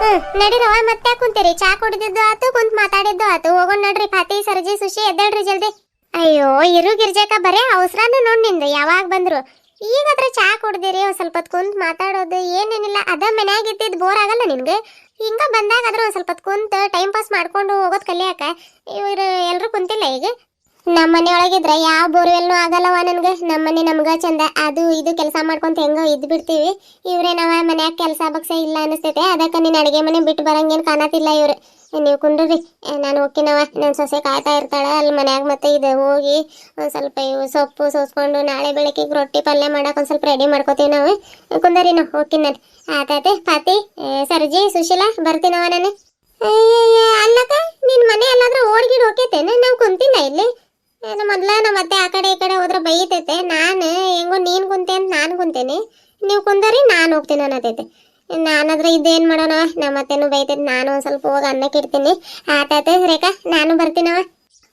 ಹ್ಮ್ ನಡೀರವ ಮತ್ತೆ ಕುಂತೀರಿ? ಚಾ ಕುಡಿದಿದ್ದು ಆತು, ಕುಂತ ಮಾತಾಡಿದ್ದು ಆತು. ಹೋಗೋಣ ನೋಡ್ರಿ ಫಾತಿ ಸರ್ಜಿ, ಸುಶಿ, ಎದ್ದೇಳ್ರಿ ಜಲ್ದಿ. ಅಯ್ಯೋ, ಇರು ಗಿರ್ಜಾಕ, ಬರೇ ಅವಸರನ ನೋಡ್ ನಿಂದು, ಯಾವಾಗ ಬಂದ್ರು. ಈಗಾದ್ರೆ ಚಾ ಕುಡ್ದಿರಿ, ಒಂದ್ ಸ್ವಲ್ಪ ಕುಂತ್ ಮಾತಾಡೋದು ಏನೇನಿಲ್ಲ, ಅದ ಮನ್ಯಾಗ ಇದ್ದಿದ್ ಬೋರ್ ಆಗಲ್ಲ ನಿನ್ಗೆ? ಹಿಂಗ ಬಂದಾಗ ಆದ್ರೆ ಒಂದ್ ಸ್ವಲ್ಪ ಕುಂತ ಟೈಮ್ ಪಾಸ್ ಮಾಡ್ಕೊಂಡು ಹೋಗೋದ್ ಕಲಿಯಾಕ ಇವ್ರು ಎಲ್ರು ಕುಂತಿಲ್ಲ ಈಗ? ನಮ್ಮ ಮನೆಯೊಳಗಿದ್ರೆ ಯಾವ ಬೋರ್ವೆಲ್ನು ಆಗಲ್ಲವ ನನ್ಗೆ. ನಮ್ಮ ಮನೆ ನಮ್ಗ ಚಂದ. ಅದು ಇದು ಕೆಲಸ ಮಾಡ್ಕೊಂತ ಹೆಂಗೋ ಇದ್ದು ಬಿಡ್ತೀವಿ. ಇವ್ರೇನವ ಮನ್ಯಾಗ ಕೆಲಸ ಬಗ್ಸ ಇಲ್ಲ ಅನಿಸ್ತೈತೆ. ಅದಕ್ಕೆ ನೀನು ಅಡಿಗೆ ಮನೆ ಬಿಟ್ಟು ಬರಂಗೇನ್ ಕಾಣತಿಲ್ಲ ಇವ್ರು. ನೀವು ಕುಂಡ್ರಿ ನಾನು ಹೋಗ್ತೀನವ. ನನ್ನ ಸೊಸೆ ಕಾಯ್ತಾ ಇರ್ತಾಳ. ಅಲ್ಲಿ ಮನ್ಯಾಗ ಮತ್ತೆ ಇದು ಹೋಗಿ ಒಂದು ಸ್ವಲ್ಪ ಇವು ಸೊಪ್ಪು ಸೋಸ್ಕೊಂಡು ನಾಳೆ ಬೆಳಕಿಗೆ ರೊಟ್ಟಿ ಪಲ್ಯ ಮಾಡಕ್ ಒಂದು ಸ್ವಲ್ಪ ರೆಡಿ ಮಾಡ್ಕೋತೀವಿ ನಾವು. ಕುಂದರಿ ನಾವು. ಹೋಗ್ತೀನಿ ನಾನು. ಆತಾತೆ ಪಾತಿ ಸರ್ಜಿ, ಸುಶೀಲಾ, ಬರ್ತೀನವ ನಾನು. ಅಲ್ಲಕ್ಕ ನಿನ್ನ ಮನೆ ಎಲ್ಲಾದ್ರೂ ಓಡ್ಗಿಡ್ ಹೋಗ್ತೇನೆ ನಾವು ಕುಂತಿನ ಇಲ್ಲಿ. ಮೊದ್ಲ ನಮ್ಮ ಅತ್ತೆ ಆ ಕಡೆ ಈ ಕಡೆ ಹೋದ್ರೆ ಬೈತೈತೆ ನಾನು ಹೆಂಗೋ ನೀನ್ ಕುಂತೆ ಅಂತ ನಾನು ಕುಂತೇನೆ ನೀವು ಕುಂದರಿ ನಾನು ಹೋಗ್ತೀನಿ ಅನ್ನತೈತೆ ನಾನಾದ್ರೆ ಇದೇನ್ ಮಾಡೋಣ ನಮ್ಮ ಅತ್ತೆನೂ ಬೈತೈತೆ ನಾನು ಒಂದ್ ಸ್ವಲ್ಪ ಹೋಗಿ ಅನ್ನಕ್ಕೆ ಇಡ್ತೀನಿ ಆತಾತೆ ರೇಖಾ ನಾನು ಬರ್ತೀನವ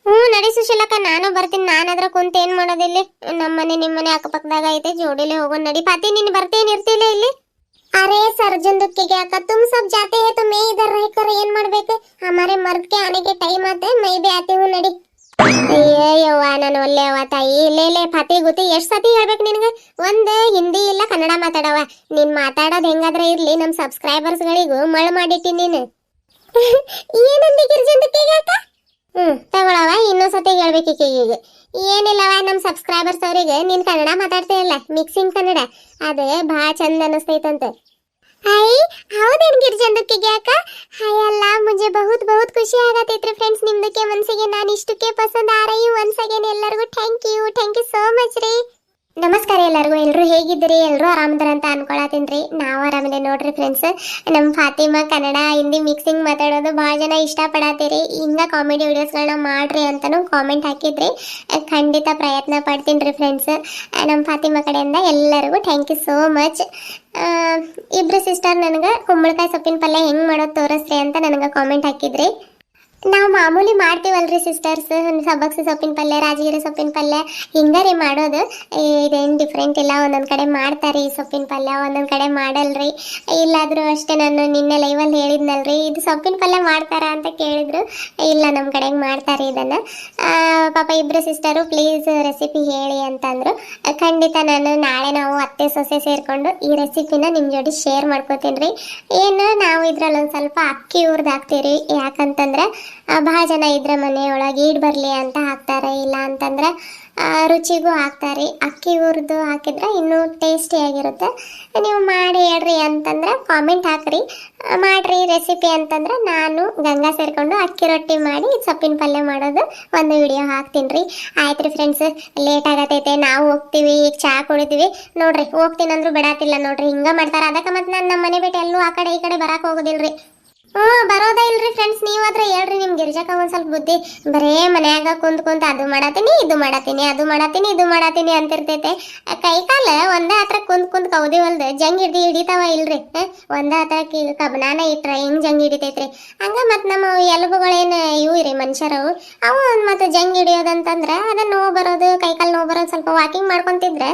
ಹ್ಞೂ ನಡಿ ಸುಶೀಲಕ್ಕ ನಾನು ಬರ್ತೀನಿ ನಾನಾದ್ರ ಕುಂತ ಏನ್ ಮಾಡೋದಿಲ್ಲಿ ನಮ್ಮನೆ ನಿಮ್ಮನೆ ಅಕ್ಕಪಕ್ಕದಾಗ ಐತೆ ಜೋಡಿಲೆ ಹೋಗೋಣ ನಡಿ ಪಾತಿ ನೀನು ಬರ್ತೇನೆ ಇರ್ತಿಲ್ಲ ಇಲ್ಲಿ अरे सर्जन दुख के क्या का तुम सब जाते हैं तो मैं इधर रहकर ಏನ್ ಮಾಡ್ಬೇಕು हमारे मर्द के आने के टाइम आते हैं मैं भी आती हूँ ನಡಿ ಅಯ್ಯವ್ವ ನಾನು ಒಲ್ಲೆ ಅವ್ವ ತಾಯಿ. ಲೇ ಲೇ ಫತಿ ಗುತಿ ಎಷ್ಟ್ ಸತಿ ಹೇಳ್ಬೇಕು ನಿನಗೆ? ಒಂದ್ ಹಿಂದಿ ಇಲ್ಲ ಕನ್ನಡ ಮಾತಾಡವ ನೀನ್ ಮಾತಾಡೋದ್ ಹೆಂಗಾದ್ರೆ ಇರ್ಲಿ, ನಮ್ ಸಬ್ಸ್ಕ್ರೈಬರ್ಸ್ ಗಳಿಗೂ ಮಳ್ ಮಾಡಿಟ್ಟಿ ನೀನು. ಏನಂದಿ ಗಿರ್ಜಂದಕ್ಕಿಗೆ ಹ್ಮ್ ತಗೊಳವ ಇನ್ನೊಂದ್ ಸತಿ ಹೇಳ್ಬೇಕು ಈಗ ಏನಿಲ್ಲವ ನಮ್ ಸಬ್ಸ್ಕ್ರೈಬರ್ಸ್ ಅವರಿಗೆ ನೀನ್ ಕನ್ನಡ ಮಾತಾಡ್ತಾ ಇಲ್ಲ ಮಿಕ್ಸಿಂಗ್ ಕನ್ನಡ. ಅದೇ ಭಾಳ ಚಂದ ಅನಸ್ತೈತಂತೆ. ಹಾಯ್ ಹೌದೇನ್ ಗಿರ್ಜಂದಕ್ಕಿಗೆ ಅಕ್ಕ ಹಾಯ್ ಖುಷಿ ಆಗತೈತ್ರಿ ಫ್ರೆಂಡ್ಸ್ ನಿಮ್ದಕ್ಕೆ ಮನ್ಸಿಗೆ ನಾನು ಇಷ್ಟಕ್ಕೆ ಪಸಂದ್ ಆರೈ ಒನ್ಸ್ ಅಗೇನ್ ಎಲ್ಲರಿಗೂ thank you thank you so much ರೀ. ನಮಸ್ಕಾರ ಎಲ್ಲರಿಗೂ. ಎಲ್ಲರೂ ಹೇಗಿದ್ದೀರಿ? ಎಲ್ಲರೂ ಆರಾಮದಾರ ಅಂತ ಅನ್ಕೊಳತೀನ್ರಿ ನಾವು ಆರಾಮಿದೆ ನೋಡ್ರಿ ಫ್ರೆಂಡ್ಸ್ ನಮ್ಮ ಫಾತಿಮಾ ಕನ್ನಡ ಹಿಂದಿ ಮಿಕ್ಸಿಂಗ್ ಮಾತಾಡೋದು ಭಾಳ ಜನ ಇಷ್ಟಪಡತ್ತೀರಿ. ಹಿಂಗ ಕಾಮಿಡಿ ವಿಡಿಯೋಸ್ಗಳನ್ನ ಮಾಡ್ರಿ ಅಂತಾನು ಕಾಮೆಂಟ್ ಹಾಕಿದ್ರಿ. ಖಂಡಿತ ಪ್ರಯತ್ನ ಪಡ್ತೀನಿ ರೀ ಫ್ರೆಂಡ್ಸ್ ನಮ್ಮ ಫಾತಿಮಾ ಕಡೆಯಿಂದ ಎಲ್ಲರಿಗೂ ಥ್ಯಾಂಕ್ ಯು ಸೋ ಮಚ್ ಇಬ್ಬರು ಸಿಸ್ಟರ್ ನನಗೆ ಕುಂಬಳಕಾಯಿ ಸೊಪ್ಪಿನ ಪಲ್ಯ ಹೆಂಗೆ ಮಾಡೋದು ತೋರಿಸ್ರಿ ಅಂತ ನನಗೆ ಕಾಮೆಂಟ್ ಹಾಕಿದ್ರಿ. ನಾವು ಮಾಮೂಲಿ ಮಾಡ್ತೀವಲ್ರಿ ಸಿಸ್ಟರ್ಸ್ ಸಬ್ಬಕ್ಸಿ ಸೊಪ್ಪಿನ ಪಲ್ಯ, ರಾಜಗಿರಿ ಸೊಪ್ಪಿನ ಪಲ್ಯ. ಹಿಂಗ ರೀ ಮಾಡೋದು. ಇದೇನು ಡಿಫ್ರೆಂಟ್ ಇಲ್ಲ. ಒಂದೊಂದು ಕಡೆ ಮಾಡ್ತಾರೆ ಈ ಸೊಪ್ಪಿನ ಪಲ್ಯ, ಒಂದೊಂದು ಕಡೆ ಮಾಡಲ್ರಿ. ಇಲ್ಲಾದರೂ ಅಷ್ಟೇ ನಾನು ನಿನ್ನೆ ಲೈವಲ್ಲಿ ಹೇಳಿದ್ನಲ್ರಿ, ಇದು ಸೊಪ್ಪಿನ ಪಲ್ಯ ಮಾಡ್ತಾರ ಅಂತ ಕೇಳಿದ್ರು. ಇಲ್ಲ ನಮ್ಮ ಕಡೆಗೆ ಮಾಡ್ತಾರೆ ಇದನ್ನು. ಪಾಪ ಇಬ್ಬರು ಸಿಸ್ಟರು ಪ್ಲೀಸ್ ರೆಸಿಪಿ ಹೇಳಿ ಅಂತಂದರು. ಖಂಡಿತ ನಾನು ನಾಳೆ ನಾವು ಅತ್ತೆ ಸೊಸೆ ಸೇರಿಕೊಂಡು ಈ ರೆಸಿಪಿನ ನಿಮ್ಮ ಜೋಡಿ ಶೇರ್ ಮಾಡ್ಕೋತೀನಿ ರೀ ಏನು, ನಾವು ಇದ್ರಲ್ಲಿ ಒಂದು ಸ್ವಲ್ಪ ಅಕ್ಕಿ ಉರ್ದು ಹಾಕ್ತೀವಿ ರೀ ಯಾಕಂತಂದ್ರೆ ಭಾಳ ಜನ ಇದ್ರೆ ಮನೆಯೊಳಗೆ ಈಡ್ ಬರಲಿ ಅಂತ ಹಾಕ್ತಾರೆ, ಇಲ್ಲ ಅಂತಂದ್ರೆ ರುಚಿಗೂ ಹಾಕ್ತಾರೆ. ಅಕ್ಕಿ ಹುರಿದು ಹಾಕಿದ್ರೆ ಇನ್ನೂ ಟೇಸ್ಟಿಯಾಗಿರುತ್ತೆ ನೀವು ಮಾಡಿ ಹೇಳ್ರಿ ಅಂತಂದ್ರೆ ಕಾಮೆಂಟ್ ಹಾಕ್ರಿ. ಮಾಡ್ರಿ ರೆಸಿಪಿ ಅಂತಂದ್ರೆ ನಾನು ಗಂಗಾ ಸೇರಿಕೊಂಡು ಅಕ್ಕಿ ರೊಟ್ಟಿ ಮಾಡಿ ಸೊಪ್ಪಿನ ಪಲ್ಯ ಮಾಡೋದು ಒಂದು ವಿಡಿಯೋ ಹಾಕ್ತೀನಿ ರೀ ಆಯ್ತು ರೀ ಫ್ರೆಂಡ್ಸ್ ಲೇಟ್ ಆಗತೈತೆ, ನಾವು ಹೋಗ್ತೀವಿ, ಈಗ ಚಹಾ ಕುಡಿತೀವಿ ನೋಡ್ರಿ ಹೋಗ್ತೀನಿ ಅಂದ್ರೂ ಬಿಡಾತಿಲ್ಲ ನೋಡ್ರಿ, ಹಿಂಗ ಮಾಡ್ತಾರೆ. ಅದಕ್ಕೆ ಮತ್ತೆ ನಾನು ನಮ್ಮ ಮನೆ ಬಿಟ್ಟು ಎಲ್ಲೂ ಆ ಕಡೆ ಈ ಕಡೆ ಬರಕ್ಕೆ ಹೋಗೋದಿಲ್ರಿ. ಹ್ಞೂ, ಬರೋದ ಇಲ್ರಿ ಫ್ರೆಂಡ್ಸ್ ನೀವು ನೀವಾದ್ರೆ ಹೇಳ್ರಿ ನಿಮ್ಗೆ ಗಿರ್ಜಕ್ಕ ಒಂದು ಸ್ವಲ್ಪ ಬುದ್ಧಿ. ಬರೇ ಮನ್ಯಾಗ ಕುಂತ್ ಕುಂತ ಅದು ಮಾಡತ್ತೀನಿ, ಇದು ಮಾಡತ್ತೀನಿ, ಅದು ಮಾಡತ್ತೀನಿ, ಇದು ಮಾಡತ್ತೀನಿ ಅಂತಿರ್ತೈತೆ. ಕೈ ಕಾಲ ಒಂದೇ ಹತ್ರ ಕುಂತ್ ಕುಂತ್ ಕೌದಿವಲ್ದು ಜಂಗ್ ಹಿಡ್ದು ಹಿಡಿತಾವ ಇಲ್ರಿ? ಒಂದೇ ಹತ್ರ ಕಬ್ನಾನ ಇಟ್ರ ಹಿಂಗ್ ಜಂಗ್ ಹಿಡಿತೈತ್ರಿ. ಹಂಗ ಮತ್ ನಮ್ಮ ಎಲುಬುಗಳೇನು ಇವು ರೀ ಮನುಷ್ಯರವು, ಅವು ಮತ್ತು ಜಂಗ್ ಹಿಡಿಯೋದಂತಂದ್ರೆ ಅದನ್ನ ನೋವು ಬರೋದು ಕೈ ಕಾಲು ನೋವು ಬರೋದು ಸ್ವಲ್ಪ ವಾಕಿಂಗ್ ಮಾಡ್ಕೊಂತಿದ್ರೆ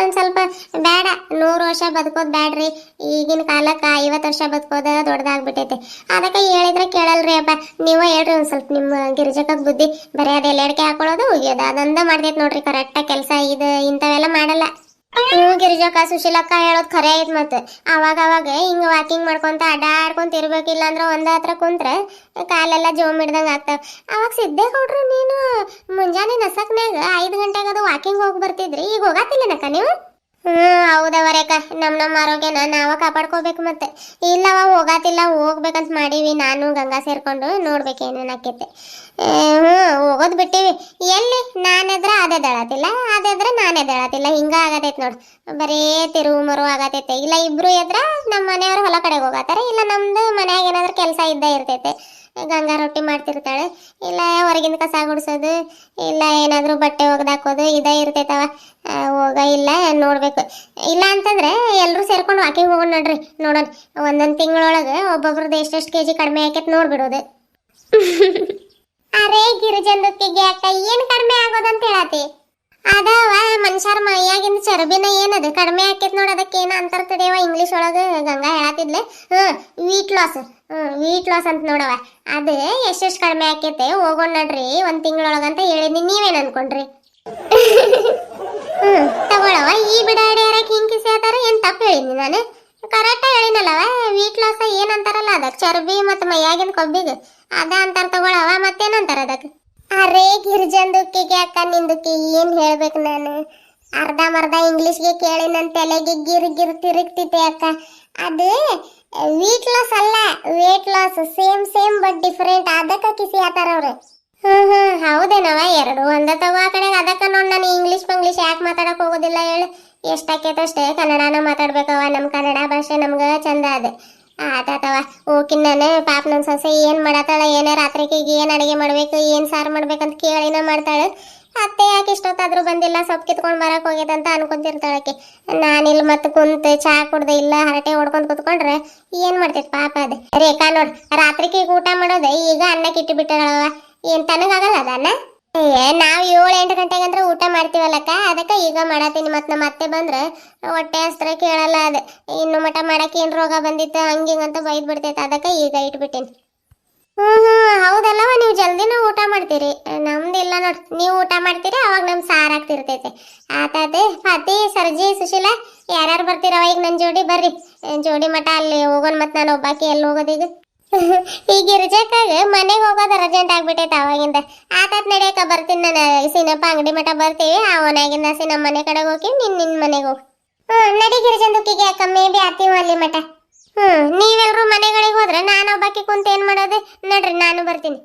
ಒಂದು ಸ್ವಲ್ಪ ಬೇಡ, ನೂರು ವರ್ಷ ಬದುಕೋದು ಬ್ಯಾಡ್ರಿ. ಈಗಿನ ಕಾಲಕ್ಕೆ ಐವತ್ತು ವರ್ಷ ಬದುಕೋದ ದೊಡ್ಡದಾಗ್ಬಿಟ್ಟೈತೆ ಅದಕ್ಕೆ ಹೇಳಿದ್ರೆ ಕೇಳಲ್ರಿ ಅಪ್ಪ, ನೀವು ಹೇಳ್ರಿ ಒಂದು ಸ್ವಲ್ಪ ನಿಮ್ಮ ಗಿರಿಜಕದ ಬುದ್ಧಿ. ಬರೀ ಅದೆಲ್ಲ ಎಲ್ಲೆಡ್ಕೆ ಹಾಕೊಳ್ಳೋದು ಒಗಿಯೋದು ಅದೊಂದ ಮಾಡ್ತೈತೆ ನೋಡ್ರಿ ಕರೆಕ್ಟಾಗಿ ಕೆಲಸ ಇದು ಇಂಥವೆಲ್ಲ ಮಾಡಲ್ಲ. ಹ್ಞೂ ಗಿರಿಜಕ್ಕ, ಸುಶೀಲಕ್ಕ ಹೇಳೋದು ಖರೆ ಐತ್ ಮತ್ತೆ ಅವಾಗ ಅವಾಗ ಹಿಂಗ ವಾಕಿಂಗ್ ಮಾಡ್ಕೊಂತ ಅಡ್ಡಾಡ್ಕೊಂತ ಇರ್ಬೇಕಿಲ್ಲ ಅಂದ್ರೆ ಒಂದ ಹತ್ರ ಕುಂತ್ರೆ ಕಾಲೆಲ್ಲ ಜೋಮ್ ಹಿಡ್ದಂಗ ಆಗ್ತಾವ. ಅವಾಗ ಸಿದ್ದೆ ಕೊಡ್ರು ನೀನು ಮುಂಜಾನೆ ನಸಕ್ನ್ಯಾಗ ಐದು ಗಂಟೆಗೆ ಅದು ವಾಕಿಂಗ್ ಹೋಗಿ ಬರ್ತಿದ್ರಿ, ಈಗ ಹೋಗತ್ತಿಲ್ಲನಕ್ಕ ನೀವು? ಹ್ಮ್ ಹೌದವ ರೇಖಾ ನಮ್ ನಮ್ಮ ಆರೋಗ್ಯನ ನಾವ ಕಾಪಾಡ್ಕೋಬೇಕು ಮತ್ತೆ. ಇಲ್ಲವ, ಹೋಗಾತಿಲ್ಲ, ಹೋಗ್ಬೇಕಂತ ಮಾಡೀವಿ. ನಾನು, ಗಂಗಾ ಸೇರ್ಕೊಂಡು ನೋಡ್ಬೇಕೇನೇನ್ ಆಕೈತೆ. ಹ್ಮ್, ಹೋಗೋದ್ ಬಿಟ್ಟಿವಿ. ಎಲ್ಲಿ? ನಾನೆದ್ರ ಅದೇ ದಳತಿಲ್ಲ. ಅದೇದ್ರ ನಾನೇ ದಳತಿಲ್ಲ. ಹಿಂಗ ಆಗತೈತ್ ನೋಡ್. ಬರೇ ತಿರುವು ಮರು ಆಗತೈತೆ. ಇಲ್ಲ, ಇಬ್ರು ಎದ್ರ ನಮ್ಮ ಮನೆಯವ್ರು ಹೊಲ ಕಡೆಗೆ ಹೋಗತ್ತಾರೆ ಇಲ್ಲ, ನಮ್ದು ಮನ್ಯಾಗ ಏನಾದ್ರು ಕೆಲಸ ಇದ್ದೇ ಇರ್ತೈತೆ. ಗಂಗಾ ರೊಟ್ಟಿ ಮಾಡ್ತಿರ್ತಾಳೆ. ಇಲ್ಲ ಹೊರಗಿಂದ ಕಸ ಗುಡಿಸೋದು ಇಲ್ಲ ಏನಾದರೂ ಬಟ್ಟೆ ಒಗ್ದಾಕೋದು ಇದೇ ಇರ್ತೈತವ. ಹೋಗ ಇಲ್ಲ ನೋಡಬೇಕು. ಇಲ್ಲ ಅಂತಂದ್ರೆ ಎಲ್ಲರೂ ಸೇರ್ಕೊಂಡು ವಾಕಿಂಗ್ ಹೋಗೋಣ ನೋಡ್ರಿ ನೋಡೋಣ. ಒಂದೊಂದು ತಿಂಗಳೊಳಗೆ ಒಬ್ಬೊಬ್ರದ್ದು ಎಷ್ಟೆಷ್ಟು ಕೆ ಜಿ ಕಡಿಮೆ ಆಕೈತೆ ನೋಡ್ಬಿಡೋದು. ಅರೇ ಗಿರಿಜನ ಅಕ್ಕ ಏನು ಕಡಿಮೆ ಆಗೋದಂತ ಹೇಳತಿ? ಅದವ ಮನುಷ್ಯರ ಮೈಯಾಗಿಂದ ಚರ್ಬಿನ ಏನದು ಕಡಿಮೆ ಆಕೈತಿ ನೋಡಿ ಅದಕ್ಕೆ ಅಂತಾರ ತಡಿಯವ ಇಂಗ್ಲಿಷ್ ಒಳಗ? ಗಂಗಾ ಹೇಳತ್ತಿದ್ಲೆ ಹ್ಞೂ ವೀಟ್ ಲಾಸ್ ಹ್ಞೂ ವೀಟ್ ಲಾಸ್ ಅಂತ ನೋಡವ ಅದು ಎಷ್ಟೆಷ್ಟು ಕಡಿಮೆ ಆಕೈತೆ? ಹೋಗೋಣ ನೋಡ್ರಿ, ಒಂದು ತಿಂಗಳೊಳಗಂತ ಹೇಳಿದ್ನಿ ನೀವೇನು ಅನ್ಕೊಂಡ್ರಿ? ಹ್ಞೂ ತಗೊಳವ, ಈ ಬಿಡಾಡಿಯಾರಕ್ ಹಿಂಗ್ ಕಿಸಿ ಆತಾರ? ಏನು ತಪ್ಪು ಹೇಳಿದ್ನಿ ನಾನು? ಕರೆಕ್ಟ್ ಹೇಳಿನಲ್ಲವ ವೀಟ್ ಲಾಸ್ ಏನಂತಾರಲ್ಲ ಅದಕ್ಕೆ? ಚರ್ಬಿ ಮತ್ತು ಮೈಯಾಗಿನ ಕೊಬ್ಬಿಗೆ. ಅದ ಅಂತಾರ ತಗೊಳವ ಮತ್ತೇನಂತಾರ ಅದಕ್ಕೆ? ಅರೇ ಗಿರ್ಜಂದುಕ್ಕಿಗೆ ಅಕ್ಕ ನಿಂದುಕ್ಕಿ ಏನ್ ಹೇಳ್ಬೇಕು ನಾನು? ಅರ್ಧ ಮರ್ಧ ಇಂಗ್ಲಿಷ್ಗೆ ಕೇಳಿ ನನ್ನ ತಲೆಗೆ ಗಿರ್ ಗಿರ್ ತಿರುಗ್ತಿದೆ ಅಕ್ಕ. ಅದು ವೀಟ್ ಲಾಸ್ ಅಲ್ಲ weight loss same same but different ಅದಕ್ಕೆ ಕಿಸಿ ಆತಾರ ಅವ್ರು. ಹ್ಮ್ ಹ್ಮ್ ಹೌದೇನವ ಎರಡು ಒಂದ ತಗೋ ಆ ಕಡೆ ಅದಕ್ಕೆ ನೋಡಿ ನಾನು ಇಂಗ್ಲಿಷ್ ಪಂಗ್ಲಿಷ್ ಯಾಕೆ ಮಾತಾಡಕ್ ಹೋಗೋದಿಲ್ಲ ಹೇಳು. ಎಷ್ಟಾಕೈತಷ್ಟೇ ಕನ್ನಡನ ಮಾತಾಡ್ಬೇಕವ ನಮ್ಮ ಕನ್ನಡ ಭಾಷೆ ನಮ್ಗೆ ಚಂದ ಅದ. ಆತಾತವ ಓಕಿನ್ ನಾನು ಪಾಪ ನನ್ನ ಸೊಸೆ ಏನು ಮಾಡತ್ತಾಳ, ಏನ ರಾತ್ರಿಗೆ ಏನು ಅಡುಗೆ ಮಾಡಬೇಕು, ಏನು ಸಾರು ಮಾಡ್ಬೇಕಂತ ಕೇಳಿನ ಮಾಡ್ತಾಳೆ. ಅತ್ತೆ ಯಾಕೆ ಇಷ್ಟೊತ್ತಾದ್ರೂ ಬಂದಿಲ್ಲ, ಸೊಪ್ಪು ಕಿತ್ಕೊಂಡ್ ಬರಕ್ ಹೋಗ್ಯದಂತ ಅನ್ಕೊಂತಿರ್ತಾಳಕ್ಕೆ ನಾನಿಲ್ಲಿ ಮತ್ತೆ ಕುಂತು ಚಾ ಕುಡ್ದೆ ಇಲ್ಲ, ಹರಟೆ ಹೊಡ್ಕೊಂಡ್ ಕುತ್ಕೊಂಡ್ರೆ ಏನು ಮಾಡ್ತೈತಿ ಪಾಪ ಅದ. ರೇಖಾ ನೋಡಿ ರಾತ್ರಿಗೆ ಊಟ ಮಾಡೋದೆ ಈಗ ಅನ್ನಕ್ಕೆ ಇಟ್ಟು ಬಿಟ್ಟಳವ. ಏನು ತನಗಾಗಲ್ಲ ಅದನ್ನ ಏ, ನಾವು ಏಳು ಎಂಟು ಗಂಟೆಗೆ ಅಂದ್ರೆ ಊಟ ಮಾಡ್ತೀವಲ್ಲಕ್ಕ? ಅದಕ್ಕೆ ಈಗ ಮಾಡತ್ತೀನಿ ಮತ್ತೆ ನಮ್ಮ ಅತ್ತೆ ಬಂದ್ರೆ ಹೊಟ್ಟೆ ಹಸ್ತ್ರ ಕೇಳಲ್ಲ ಅದ. ಇನ್ನು ಮಟ ಮಾಡಕ್ಕೆ ಏನು ರೋಗ ಬಂದಿತ್ತು, ಹಂಗೆ ಅಂತ ಬೈದ್ ಬಿಡ್ತೈತೆ, ಅದಕ್ಕೆ ಈಗ ಇಟ್ಬಿಟ್ಟೇನಿ. ಹ್ಞೂ ಹ್ಞೂ ಹೌದಲ್ಲವ, ನೀವು ಜಲ್ದಿನೂ ಊಟ ಮಾಡ್ತೀರಿ. ನಮ್ದಿಲ್ಲ ನೋಡ್, ನೀವು ಊಟ ಮಾಡ್ತೀರಿ, ಅವಾಗ ನಮ್ ಸಾರ್ ಆಗ್ತಿರ್ತೈತೆ. ಆತಾತೆ ಫಾತಿ, ಸರ್ಜಿ, ಸುಶೀಲಾ, ಯಾರ್ಯಾರು ಬರ್ತೀರವ ಈಗ ನನ್ನ ಜೋಡಿ? ಬರ್ರಿ. ಜೋಡಿ ಮಠ ಅಲ್ಲಿ ಹೋಗೋಣ ಮತ್ತು ನಾನು ಒಬ್ಬಾಕಿ ಎಲ್ಲಿ ಹೋಗೋದೀಗ ಈಗ ಇರ್ಜಕ್ಕಾಗ ಮನೆಗೆ ಹೋಗೋದು ಅರ್ಜೆಂಟ್ ಆಗ್ಬಿಟ್ಟೈತೆ ಅವಾಗಿಂದ ಆತಾತ್ ನಡೆಯಕ ಬರ್ತೀನಿ ನಾನು. ಸಿನಪ್ಪ ಅಂಗಡಿ ಮಠ ಬರ್ತೀವಿ. ಅವನಾಗಿಂದ ಸಿ ನಮ್ಮ ಮನೆ ಕಡೆಗೆ ಹೋಗಿ ನಿನ್ನ ನಿನ್ನ ಮನೆಗೆ ಹೋಗಿ. ಹ್ಞೂ ನಡಿ ಗಿರಿಜಂದುಕ್ಕಿಗೆ ಅಕ್ಕ ಮೇ ಬಿ ಆತೀವಿ ಅಲ್ಲಿ ಮಠ. ಹ್ಞೂ ನೀವೆಲ್ಲರೂ ಮನೆಗಳಿಗೆ ಹೋದ್ರೆ ನಾನು ಒಬ್ಬಾಕಿ ಕುಂತ ಏನು ಮಾಡೋದು? ನಡ್ರಿ, ನಾನು ಬರ್ತೀನಿ.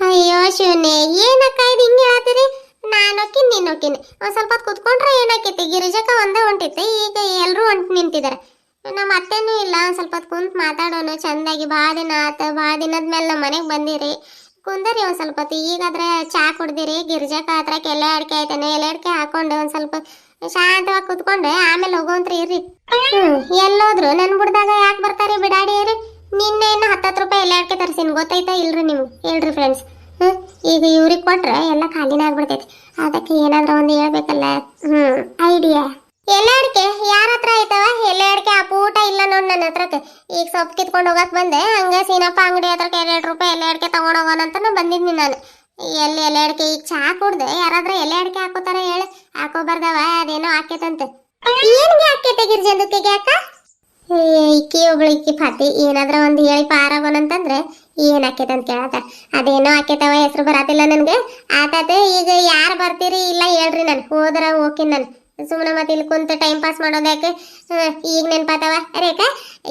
ಅಯ್ಯೋ ಶಿವನೇ ಏನಕ್ಕ ಇದು ಹಿಂಗೆ ಹೇಳ್ತೀರಿ? ನಾನು ಹೋಕಿನ್ ನೀನು ಹೋಕ್ಕಿನಿ. ಒಂದು ಸ್ವಲ್ಪ ಕುತ್ಕೊಂಡ್ರೆ ಏನಾಕೈತಿ? ಗಿರಿಜಕ್ಕ ಒಂದೇ ಹೊಂಟಿತ್ತು. ಈಗ ಎಲ್ಲರೂ ಹೊಂಟು ನಿಂತಿದ್ದಾರೆ ನಮ್ಮ ಅತ್ತೆನೂ ಇಲ್ಲ ಒಂದ್ ಸ್ವಲ್ಪ ಹೊತ್ತು ಕುಂತು ಮಾತಾಡೋಣ ಚಂದಾಗಿ ಭಾಳ ದಿನ ಆತ ಭಾಳ ದಿನದ ಮೇಲೆ ನಮ್ಮ ಮನೆಗೆ ಬಂದಿರಿ. ಕುಂದರಿ ಒಂದು ಸ್ವಲ್ಪ ಹೊತ್ತು ಈಗಾದ್ರೆ ಚಾ ಕುಡ್ದಿರಿ. ಗಿರ್ಜಾಕ ಹತ್ರ ಎಲೆ ಅಡಿಕೆ ಆಯ್ತಾನೆ ಎಲೆ ಅಡಿಕೆ ಹಾಕೊಂಡು ಒಂದು ಸ್ವಲ್ಪ ಶಾಂತವಾಗಿ ಕುತ್ಕೊಂಡೆ ಆಮೇಲೆ ಹೋಗೋಂತ್ರಿ ಇರ್ರಿ. ಹ್ಮ್. ಎಲ್ಲೋದ್ರು ನನ್ ಬಿಡ್ದಾಗ ಯಾಕೆ ಬರ್ತಾರೆ ಬಿಡಾಡಿ ರೀ ನಿನ್ನೆ ಇನ್ನು ಹತ್ತತ್ತು ರೂಪಾಯಿ ಎಲೆ ಅಡಿಕೆ ತರಿಸಿನಿ ಗೊತ್ತೈತಾ ಇಲ್ರಿ ನೀವು ಹೇಳ್ರಿ ಫ್ರೆಂಡ್ಸ್ ಹ್ಮ್. ಈಗ ಇವ್ರಿಗೆ ಕೊಟ್ರೆ ಎಲ್ಲ ಖಾಲಿನ ಆಗ್ಬಿಡ್ತೈತಿ. ಅದಕ್ಕೆ ಏನಾದ್ರೂ ಒಂದು ಹೇಳ್ಬೇಕಲ್ಲ. ಹ್ಮ್ ಐಡಿಯಾ ಎಲೆ ಅಡಿಕೆ ಯಾರ ಹತ್ರ ಐತವ ಎಲೆ ಅಡಿಕೆ ಊಟ ಇಲ್ಲ ನೋಡ್ ನನ್ನ ಹತ್ರಕ್ಕೆ. ಈಗ ಸೊಪ್ಪು ಕಿತ್ಕೊಂಡು ಹೋಗಕ್ ಬಂದೆ. ಹಂಗೆ ಸೀನಪ್ಪ ಅಂಗಡಿ ಹತ್ರಕ್ಕೆ ಎರಡು ರೂಪಾಯಿ ಎಲೆ ಅಡಿಕೆ ತಗೊಂಡ್ ಹೋಗೋಣ ಅಂತ ಬಂದಿದ್ನಿ ನಾನು. ಎಲ್ಲಿ ಎಲೆ ಅಡಿಕೆ ಈಗ ಚಹಾ ಕುಡ್ದೆ. ಯಾರಾದ್ರೂ ಎಲೆ ಅಡಿಕೆ ಹಾಕೋತಾರ ಹೇಳಿ. ಹಾಕೋಬಾರ್ದವ ಅದೇನೋ ಹಾಕೈತಂತೆ ಏನ್ಗೆ ಹಾಕೈತೆ ಗಿರ್ಜಂದುಕ್ಕಿಗೆ ಅಕ್ಕ? ಇಕ್ಕಿ ಒಬ್ಳು ಇಕ್ಕಿ ಫಾತಿ ಏನಾದ್ರ ಒಂದ್ ಹೇಳಿ ಪಾರಾಗೋನಂತಂದ್ರೆ ಏನ್ ಆಕೇತ ಅಂತ ಅದೇನೋ ಆಕೇತವ ಹೆಸರು ಬರತಿಲ್ಲ ನನ್ಗೆ. ಆತತೆ, ಈಗ ಯಾರು ಬರ್ತೀರಿ ಇಲ್ಲ ಹೇಳ್ರಿ ನಾನು. ಹೋದ್ರ ಹೋಕಿನ್ ನಾನು. ಸುಮ್ಮನೆ ಮತ್ತೆ ಇಲ್ಲಿ ಕುಂತ ಟೈಮ್ ಪಾಸ್ ಮಾಡೋದು ಯಾಕೆ? ಈಗ ನೆನಪಾತವ. ಅರೇಕ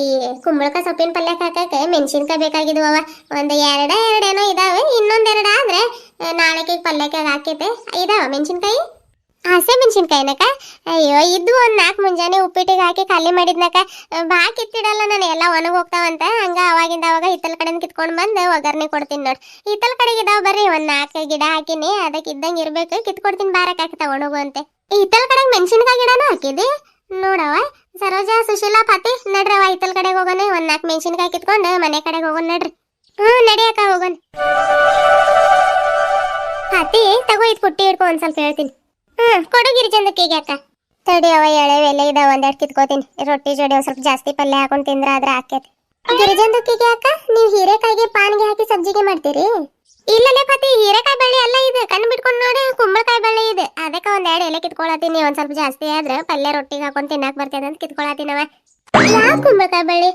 ಈ ಕುಂಬಳಕ ಸೊಪ್ಪಿನ ಪಲ್ಯ ಹಾಕಕ್ಕೆ ಮೆಣಸಿನ್ಕಾಯಿ ಅವ. ಒಂದು ಎರಡ ಎರಡೇನೋ ಇದಾವೆ. ಇನ್ನೊಂದೆರಡ ಆದ್ರೆ ನಾಳೆಗೆ ಪಲ್ಯಕ್ಕೆ ಹಾಕೈತೆ ಇದಾವ ಮೆಣಸಿನ್ಕಾಯಿ? ಹಸೆ ಮೆಣಸಿನ್ಕಾಯಿನಕ ಅಯ್ಯೋ ಇದು ಒಂದ್ ನಾಲ್ಕು ಮುಂಜಾನೆ ಉಪ್ಪಿಟ್ಟಿಗೆ ಹಾಕಿ ಖಾಲಿ ಮಾಡಿದ್ನಕ ಬಾ ಕಿತ್ತಿಡಲ್ಲ ನಾನು. ಎಲ್ಲ ಒಣಗ್ ಹೋಗ್ತಾವಂತ. ಹಂಗ ಅವಾಗಿಂದ ಅವಾಗ ಹಿತ್ತಲ ಕಡೆ ಕಿತ್ಕೊಂಡು ಬಂದು ಒಗ್ಗರಣೆ ಕೊಡ್ತೀನಿ ನೋಡಿ. ಹಿತ್ತಲ ಕಡೆಗೆ ಇದಾವೆ ಬರ್ರಿ. ಒಂದ್ ನಾಲ್ಕು ಗಿಡ ಹಾಕಿನಿ. ಅದಕ್ಕೆ ಇದ್ದಂಗೆ ಇರ್ಬೇಕು. ಕಿತ್ಕೊಡ್ತೀನಿ ಬಾರಕ್ ಹಾಕ್ತಾ ಒಣಗುವಂತೆ ಹಿತ್ತಲ ಕಡೆ ಮೆಣಸಿನಕಾಯಿ ಗಿಡನೂ ಹಾಕಿದಿ ನೋಡವ ಸರೋಜಾ, ಸುಶೀಲಾ, ಪಾತಿ ನಡ್ರವ ಹಿತ್ತಲ ಕಡೆ ಹೋಗೋಣ. ಒಂದ್ ನಾಲ್ಕು ಮೆಣಸಿನಕಾಯಿ ಕಿತ್ಕೊಂಡು ಮನೆ ಕಡೆಗೆ ಹೋಗೋಣ ನಡ್ರಿ. ಹ್ಮ್ ನಡಿಯಕ ಹೋಗೋಣ. ಪಾತಿ, ತಗೋ ಇದು ಪುಟ್ಟಿ ಹಿಡ್ಕೊ, ಒಂದ್ ಸ್ವಲ್ಪ ಹೇಳ್ತೀನಿ. ಹ್ಮ್ ಕೊಡು ಗಿರಿಜಂದಕ್ಕಿಗೆ ಅಕ್ಕ. ತಡಿ ಅವ ಎಳೆ ಎಲೆ ಇದಾವ, ಒಂದೆರಡು ಕಿತ್ಕೋತೀನಿ. ರೊಟ್ಟಿ ಜೋಡಿ ಒಂದ್ ಸ್ವಲ್ಪ ಜಾಸ್ತಿ ಪಲ್ಯ ಹಾಕೊಂಡ್ ತಿಂದ್ರ ಅದ್ರ ಹಾಕೈತಿ ಗಿರಿಜಂದಕ್ಕಿಗೆ ಅಕ್ಕ, ನೀವು ಹೀರೆಕಾಯಿಗೆ ಪಾನ್ಗೆ ಹಾಕಿ ಸಬ್ಜಿಗೆ ಮಾಡ್ತೀರಿ? ಇಲ್ಲಲೇ ಪಾತಿ, ಹೀರೆಕಾಯಿ ಬಳ್ಳಿ ಎಲ್ಲ ಇದೆ ಕಣ್ಣು ಬಿಟ್ಕೊಂಡು ನೋಡಿ ಕುಂಬಳಕಾಯಿ ಬಳ್ಳಿ ಇದೆ ಅದಕ್ಕೆ ಒಂದೆರಡು ಎಲೆ ಕಿತ್ಕೊಳತೀನಿ ಒಂದ್ ಸ್ವಲ್ಪ ಜಾಸ್ತಿ ಆದ್ರೆ ಪಲ್ಯ ರೊಟ್ಟಿಗೆ ಹಾಕೊಂಡ್ ತಿನ್ನಕ್ ಬರ್ತದೆ ಅಂತ ಕಿತ್ಕೊಳತೀನವ ಯಾವ ಕುಂಬಳಕಾಯಿ ಬಳ್ಳಿ?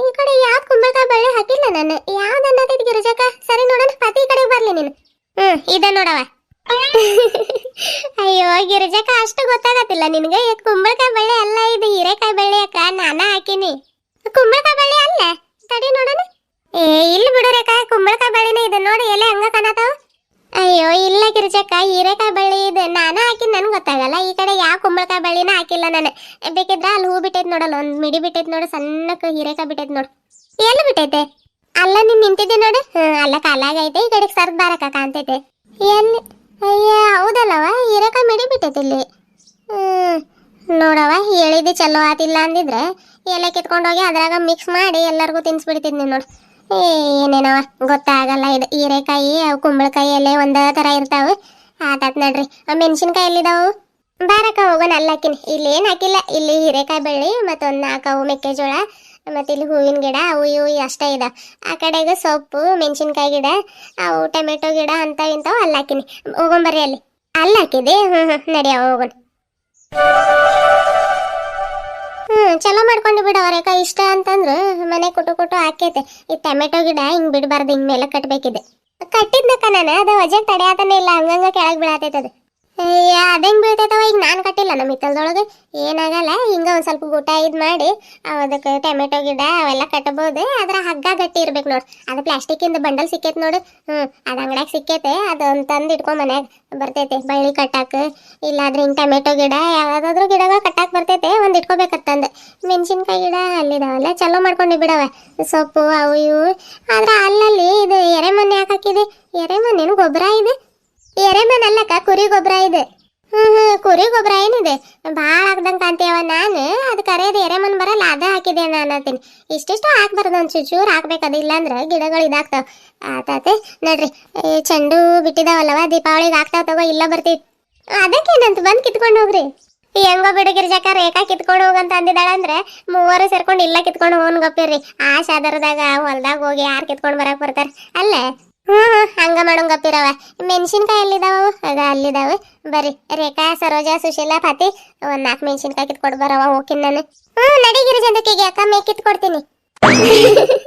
ಈ ಕಡೆ ಯಾವ್ ಕುಂಬಳಕಾಯಿ ಬಳ್ಳಿ ಹಾಕಿಲ್ಲ ನಾನು. ಯಾವ್ದು ಅನ್ನತೈತಿ ಗಿರಿಜಕ್ಕ? ಸರಿ ನೋಡೋಣ, ಪತಿ ಕಡೆ ಬರ್ಲಿ ನೀನು. ಹ್ಮ್, ಇದ ನೋಡವ. ಅಯ್ಯೋ, ಗಿರಿಜಕ್ಕ, ಅಷ್ಟು ಗೊತ್ತಾಗತ್ತಿಲ್ಲ ನಿನಗೆ. ಈ ಕುಂಬಳಕಾಯಿ ಬಳ್ಳಿ ಅಲ್ಲ, ಇದು ಹೀರೆಕಾಯಿ ಬಳ್ಳಿ ಅಕ್ಕ. ನಾನ ಹಾಕಿನಿ. ಕುಂಬಳಕಾಯಿ ಬಳ್ಳಿ ಅಲ್ಲ? ಸರಿ ನೋಡೋಣ. ಏ, ಇಲ್ಲಿ ಬಿಡು ರೇಖಾ, ಕುಂಬಳಕಾಯಿ ಬಳ್ಳಿನೇ ಇದು. ನೋಡಿ, ಎಲೆ ಹಂಗ ಕಾಣತಾವ. ಅಯ್ಯೋ, ಇಲ್ಲ ಗಿರಿಜಕ್ಕ, ಹೀರೆಕಾಯಿ ಬಳ್ಳಿ ಇದೆ. ನಾನು ಹಾಕಿದ್, ನನ್ಗೆ ಗೊತ್ತಾಗಲ್ಲ. ಈ ಕಡೆ ಯಾವ ಕುಂಬಳಕಾಯಿ ಬಳ್ಳಿನ ಹಾಕಿಲ್ಲ ನಾನು. ಬೇಕಿದ್ರೆ ಅಲ್ಲಿ ಹೂ ಬಿಟ್ಟೈತೆ ನೋಡಲ್ಲ, ಒಂದು ಮಿಡಿ ಬಿಟ್ಟೈತೆ ನೋಡು ಸಣ್ಣಕ್ಕೆ ಹೀರೆಕಾಯಿ ಬಿಟ್ಟೈತೆ ನೋಡು. ಎಲ್ಲಿ ಬಿಟ್ಟೈತೆ? ಅಲ್ಲ, ನೀನ್ ನಿಂತಿದ್ದೆ ನೋಡು. ಹ್ಮ್, ಅಲ್ಲ ಕಾಲಾಗೈತೆ ಈ ಕಡೆಗೆ ಸರ್ದ್ ಬಾರಕ ಕಾಣ್ತೈತೆ. ಎಲ್ಲಿ? ಅಯ್ಯ ಹೌದಲ್ಲವ ಹೀರೆಕಾಯಿ ಮಿಡಿ ಬಿಟ್ಟೈತೆ ಇಲ್ಲಿ. ಹ್ಮ್ ನೋಡವ ಹೇಳಿದ್ದು ಚಲೋ ಆತಿಲ್ಲ ಅಂದಿದ್ರೆ. ಎಲ್ಲ ಕಿತ್ಕೊಂಡೋಗಿ ಅದ್ರಾಗ ಮಿಕ್ಸ್ ಮಾಡಿ ಎಲ್ಲರಿಗೂ ತಿನ್ಸ್ಬಿಡ್ತಿದ್ನಿ ನೋಡು. ಏನೇನವ ಗೊತ್ತಾಗಲ್ಲ. ಇದು ಹೀರೆಕಾಯಿ, ಅವು ಕುಂಬಳಕಾಯಿ ಎಲ್ಲ ಒಂದೇ ಥರ ಇರ್ತಾವ. ಆತಾತ್ ನೋಡ್ರಿ. ಮೆಣಸಿನ್ಕಾಯಿ ಎಲ್ಲಿದಾವು? ಬಾರಕ್ಕ ಹೋಗೋಣ ಅಲ್ಲಾಕಿನ ಇಲ್ಲಿ ಏನು ಹಾಕಿಲ್ಲ. ಇಲ್ಲಿ ಹೀರೆಕಾಯಿ ಬಳ್ಳಿ, ಮತ್ತೊಂದು ನಾಲ್ಕು ಮೆಕ್ಕೆಜೋಳ, ಮತ್ತೆ ಇಲ್ಲಿ ಹೂವಿನ ಗಿಡ, ಅವು ಇವು ಅಷ್ಟೇ ಇದ ಆ ಕಡೆಗೆ ಸೊಪ್ಪು, ಮೆಣಸಿನ್ಕಾಯಿ ಗಿಡ, ಅವು ಟೊಮೆಟೊ ಗಿಡ ಅಂತ ಇಂಥವು ಅಲ್ಲಿ ಹಾಕಿನಿ. ಹೋಗೊಂಬರ್ರಿ ಅಲ್ಲಿ. ಅಲ್ಲಿ ಹಾಕಿದೆ ಹ್ಞೂ ಹ್ಞೂ ನಡಿಯಾವ ಹೋಗೋಣ. ಚಲೋ ಮಾಡ್ಕೊಂಡು ಬಿಡು ಅವರೇಕಾಯಿ ಇಷ್ಟ ಅಂತಂದ್ರೆ ಮನೆ ಕೊಟ್ಟು ಕೊಟ್ಟು ಹಾಕೈತೆ. ಈ ಟೊಮೆಟೊ ಗಿಡ ಹಿಂಗ್ ಬಿಡಬಾರ್ದು, ಹಿಂಗ್ ಮೇಲೆ ಕಟ್ಬೇಕಿದೆ. ಕಟ್ಟಿದ್ನಕ್ಕ ನಾನು, ಅದು ವಜೆ ತಡೆಯಾತನೇ ಇಲ್ಲ, ಹಂಗಂಗ ಕೆಳಗೆ ಬೀಳತೈತೆ ಅದು ಅದಂಗ್ ಬೀಳ್ತೈತವ? ಈಗ ನಾನು ಕಟ್ಟಿಲ್ಲ ನಮ್ಮ ಹಿತ್ತಲ್ದೊಳಗೆ. ಏನಾಗಲ್ಲ, ಹಿಂಗೆ ಒಂದು ಸ್ವಲ್ಪ ಊಟ ಇದು ಮಾಡಿ ಅದಕ್ಕೆ ಟೊಮೆಟೊ ಗಿಡ ಅವೆಲ್ಲ ಕಟ್ಟಬೋದು ಅದರ ಹಗ್ಗ ಗಟ್ಟಿ ಇರ್ಬೇಕು ನೋಡಿ. ಅದು ಪ್ಲಾಸ್ಟಿಕ್ ಇಂದ ಬಂಡಲ್ ಸಿಕ್ಕೈತೆ ನೋಡು. ಹ್ಞೂ ಅದು ಅಂಗಡ್ಯಾಗ ಸಿಕ್ಕೈತೆ. ಅದನ್ನ ತಂದು ಇಟ್ಕೊ ಮನ್ಯಾಗ ಬರ್ತೈತೆ. ಬಳ್ಳಿ ಕಟ್ಟಾಕ, ಇಲ್ಲಾದ್ರೆ ಹಿಂಗೆ ಟೊಮೆಟೊ ಗಿಡ, ಯಾವುದಾದ್ರೂ ಗಿಡಗಳು ಕಟ್ಟಾಕೆ ಬರ್ತೈತೆ. ಒಂದು ಇಟ್ಕೋಬೇಕತ್ತಂದೆ ಮೆಣಸಿನ್ಕಾಯಿ ಗಿಡ ಅಲ್ಲಿದಾವಲ್ಲ, ಚಲೋ ಮಾಡ್ಕೊಂಡು ಬಿಡವ. ಸೊಪ್ಪು, ಅವು ಇವು. ಆದ್ರೆ ಅಲ್ಲಲ್ಲಿ ಇದು ಎರೆಮಣ್ಣೆ ಯಾಕೆ ಹಾಕಿದೆ? ಎರೆಮಣ್ಣೇನು ಗೊಬ್ಬರ ಇದೆ? ಎರೆಮಣ್ಣು ಅಲ್ಲಕ್ಕ ಕುರಿ ಗೊಬ್ಬರ ಇದೆ. ಹ್ಮ್ ಹ್ಮ್, ಕುರಿ ಗೊಬ್ಬರ ಏನಿದೆ? ಭಾಳ ಹಾಕ್ದಂಗೆ ಕಾಣ್ತೀಯವ ನಾನು. ಅದು ಕರೆಯೋದು ಎರೆಮನ್ ಬರಲ್ಲ, ಅದ ಹಾಕಿದೆ ನಾನು ಅಂತೀನಿ ಇಷ್ಟಿಷ್ಟು ಹಾಕ್ಬಾರ್ದು ಒಂದು ಚೂಚೂರು ಹಾಕ್ಬೇಕು ಇಲ್ಲಾಂದ್ರೆ ಗಿಡಗಳು ಇದಾಗ್ತಾವ. ಆತಾತೆ ನೋಡ್ರಿ. ಚೆಂಡು ಬಿಟ್ಟಿದಾವಲ್ಲವ ದೀಪಾವಳಿಗೆ ಆಗ್ತಾವ ತಗೋ, ಇಲ್ಲ ಬರ್ತೀವಿ ಅದಕ್ಕೇನಂತ ಬಂದು ಕಿತ್ಕೊಂಡು ಹೋಗ್ರಿ. ಹೆಂಗೋ ಬಿಡುಗಿರಿ ಗಿರ್ಜಾಕ ರೇಖಾ ಕಿತ್ಕೊಂಡು ಹೋಗಂತ ಅಂದಿದ್ದಾಳಂದ್ರೆ ಮೂವರು ಸೇರ್ಕೊಂಡು ಇಲ್ಲ ಕಿತ್ಕೊಂಡು ಹೋಗ್ ಗೊಪ್ಪಿರ್ರಿ. ಆ ಶಾದರದಾಗ, ಹೊಲ್ದಾಗ ಹೋಗಿ ಯಾರು ಕಿತ್ಕೊಂಡು ಬರಕ್ ಬರ್ತಾರೆ? ಅಲ್ಲೇ. ಹ್ಮ್, ಹಂಗ ಮಾಡೋಂಗ ಪಿರವ ಮೆಣಸಿನ್ಕಾಯಿ ಎಲ್ಲಿದಾವು ಅದ ಅಲ್ಲಿದಾವೆ. ಬರ್ರಿ, ರೇಖಾ, ಸರೋಜಾ, ಸುಶೀಲಾ ಪಾತಿ ಒಂದ್ ನಾಲ್ಕು ಮೆಣಸಿನ್ಕಾಯಿ ಕಿತ್ ಕೊಡ್ ಬರವ ಹೋಗಿನ್ ನಾನು ಹ್ಞೂ ನಡಿಗಿರಿ ಚಂದಕ್ಕಿಗೆ ಅಕ್ಕ ಮೇಕಿತ್ ಕೊಡ್ತೀನಿ.